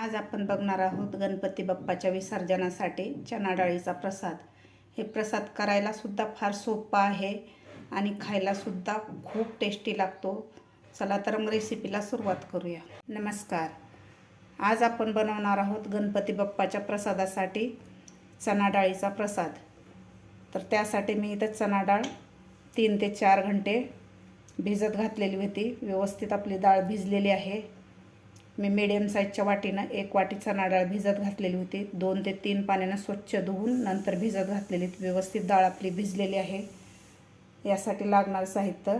आज आपण बघणार आहोत गणपती बाप्पाच्या विसर्जनासाठी चना डाळीचा प्रसाद. हे प्रसाद करायला सुद्धा फार सोपा आहे आणि खायला सुद्धा खूप टेस्टी लागतो. चला तर मग रेसिपीला सुरुवात करूया. नमस्कार. आज आपण बनवणार आहोत गणपती बाप्पाच्या प्रसादासाठी चणा डाळीचा प्रसाद. तर त्यासाठी मी इथं चना डाळ तीन ते चार घंटे भिजत घातलेली होती. व्यवस्थित आपली डाळ भिजलेली आहे. मी मिडियम साईजच्या वाटीनं एक वाटीचा नारळ भिजत घातलेली होती. दोन ते तीन पाण्यानं स्वच्छ धुवून नंतर भिजत घातलेली व्यवस्थित डाळ आपली भिजलेली आहे. यासाठी लागणारं साहित्य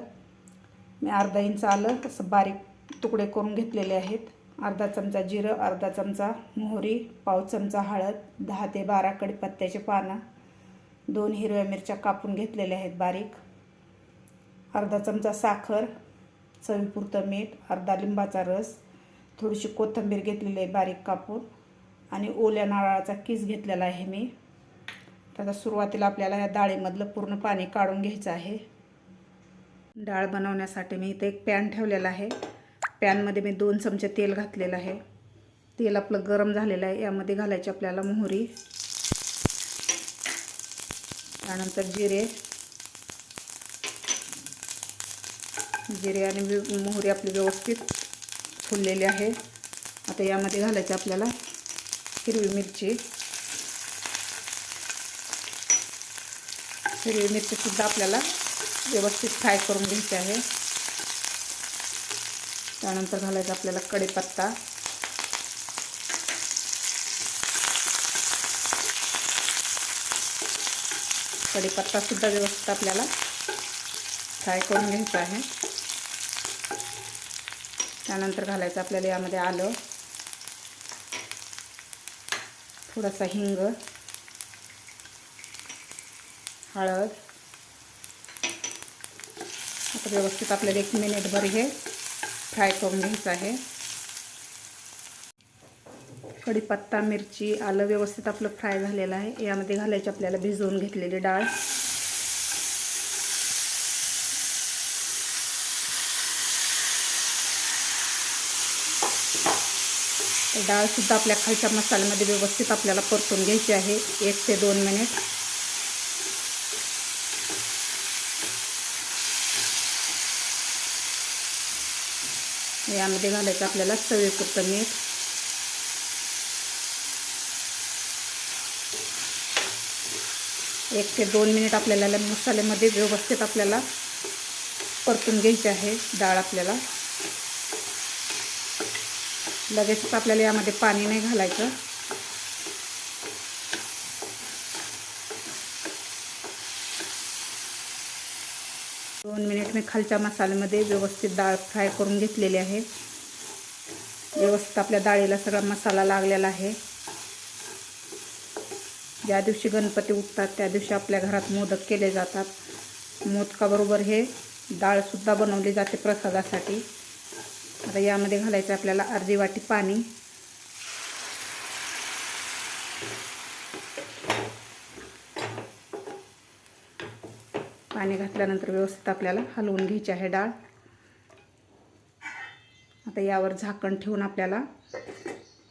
मी अर्धा इंच आलं. तसं बारीक तुकडे करून घेतलेले आहेत. अर्धा चमचा जिरं अर्धा चमचा मोहरी पाव चमचा हळद दहा ते बारा कडीपत्त्याचे पानं दोन हिरव्या मिरच्या कापून घेतलेल्या आहेत बारीक. अर्धा चमचा साखर चवीपुरतं मीठ अर्धा लिंबाचा रस थोडीशी कोथिंबीर घेतलेली आहे बारीक कापून आणि ओल्या नारळाचा किस घेतलेला आहे मी. आता सुरुवातीला आपल्याला या डाळीमधलं पूर्ण पाणी काढून घ्यायचं आहे. डाळ बनवण्यासाठी मी इथे एक पॅन ठेवलेला आहे. पॅनमध्ये मी दोन चमचे तेल घातलेलं आहे. तेल आपलं गरम झालेलं आहे. यामध्ये घालायची आपल्याला मोहरी त्यानंतर जिरे जिरे आणि मोहरी आपली व्यवस्थित फुललेली आहे. आता यामध्ये घालायची आपल्याला हिरवी मिरची. हिरवी मिरचीसुद्धा आपल्याला व्यवस्थित फ्राय करून घ्यायची आहे. त्यानंतर घालायचा आपल्याला कढीपत्ता. कढीपत्तासुद्धा व्यवस्थित आपल्याला फ्राय करून घ्यायचा आहे. त्यानंतर घालायचं आपल्याला यामध्ये आलं. थोडासा हिंग हळद. आता व्यवस्थित आपल्याला एक मिनिटभर हे फ्राय करून घ्यायचं आहे. कढीपत्ता मिरची आलं व्यवस्थित आपलं फ्राय झालेलं आहे. यामध्ये घालायची आपल्याला भिजवून घेतलेली डाळ. डाळसुद्धा आपल्या खालच्या मसाल्यामध्ये व्यवस्थित आपल्याला परतून घ्यायची आहे. एक ते दोन मिनिट. यामध्ये घालायचं आपल्याला चवीपुरतं मीठ. एक ते दोन मिनिट आपल्याला मसाल्यामध्ये व्यवस्थित आपल्याला परतून घ्यायची आहे. डाळ आपल्याला लगेचच आपल्याला यामध्ये पाणी नाही घालायचं. दोन मिनिट मी खालच्या मसाल्यामध्ये व्यवस्थित डाळ फ्राय करून घेतलेली आहे. व्यवस्थित आपल्या डाळीला सगळा मसाला लागलेला आहे. ज्या दिवशी गणपती उठतात त्या दिवशी आपल्या घरात मोदक केले जातात. मोदकाबरोबर हे डाळसुद्धा बनवली जाते प्रसादासाठी. आता यामध्ये घालायचं आपल्याला अर्धी वाटी पाणी. पाणी घातल्यानंतर व्यवस्थित आपल्याला हलवून घ्यायची आहे डाळ. आता यावर झाकण ठेवून आपल्याला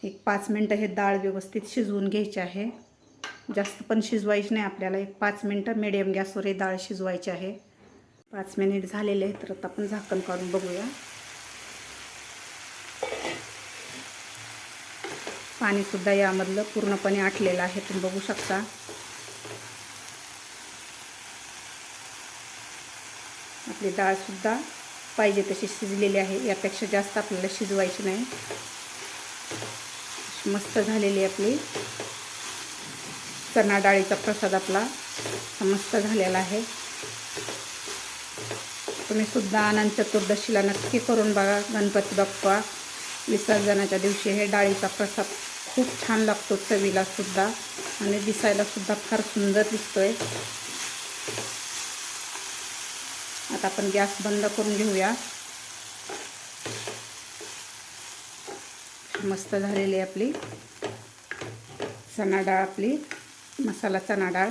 एक पाच मिनटं हे डाळ व्यवस्थित शिजवून घ्यायची आहे. जास्त पण शिजवायची नाही आपल्याला एक पाच मिनटं मिडियम गॅसवर हे डाळ शिजवायची आहे. पाच मिनिट झालेले आहेत तर आता आपण झाकण काढून बघूया. पाणीसुद्धा यामधलं पूर्णपणे आटलेलं आहे. तुम्ही बघू शकता. आपली डाळसुद्धा पाहिजे तशी शिजलेली आहे. यापेक्षा जास्त आपल्याला शिजवायची नाही. मस्त झालेली आपली चना डाळीचा प्रसाद आपला मस्त झालेला आहे. तुम्ही सुद्धा आनंद चतुर्दशीला नक्की करून बघा. गणपती बाप्पा विसर्जनाच्या दिवशी हे डाळीचा प्रसाद खूप छान लागतो चवीला सुद्धा. आणि दिसायला सुद्धा फार सुंदर दिसतोय. आता आपण गॅस बंद करून घेऊया. मस्त झालेली आपली. चणा डाळ आपली. मसाला चणा डाळ.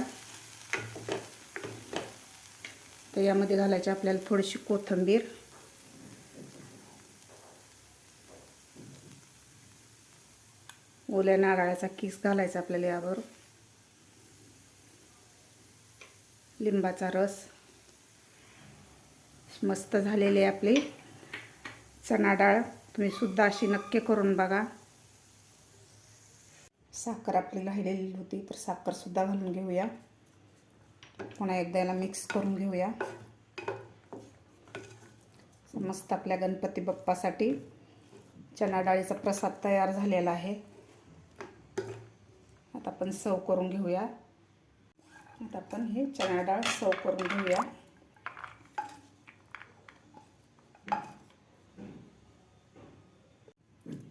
तर यामध्ये घालायची आपल्याला थोडीशी कोथिंबीर. ओल्या नारळाचा किस घालायचा आपल्याला यावर? लिंबाचा रस. मस्त झालेली आहे आपली चणा डाळ. तुम्ही सुद्धा अशी नक्की करून बघा. साखर आपली राहिलेली होती तर साखरसुद्धा घालून घेऊया. पुन्हा एकदा याला मिक्स करून घेऊया. मस्त आपल्या गणपती बाप्पासाठी चणा डाळीचा प्रसाद तयार झालेला आहे. आता आपण सर्व करून घेऊया. आता आपण हे चणा डाळ सर्व करून घेऊया.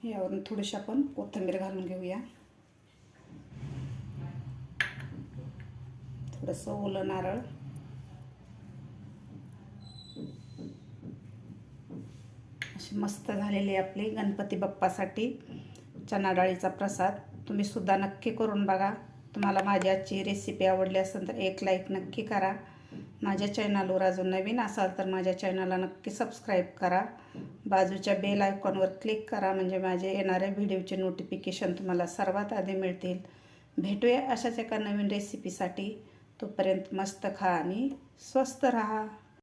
यावरून थोडीशी आपण कोथिंबीर घालून घेऊया. थोडंसं ओलं नारळ. अशी मस्त झालेली आहे आपली गणपती बाप्पासाठी चणा डाळीचा प्रसाद. तुम्ही सुद्धा नक्की करून बघा. तुम्हाला माझी आजची रेसिपी आवडली असेल तर एक लाईक नक्की करा. माझ्या चॅनलवर अजून नवीन असाल तर माझ्या चॅनलला नक्की सबस्क्राईब करा. बाजूच्या बेल आयकॉनवर क्लिक करा म्हणजे माझे येणाऱ्या व्हिडिओचे नोटिफिकेशन तुम्हाला सर्वात आधी मिळतील. भेटूया अशाच एका नवीन रेसिपीसाठी तोपर्यंत मस्त खा आणि स्वस्त राहा.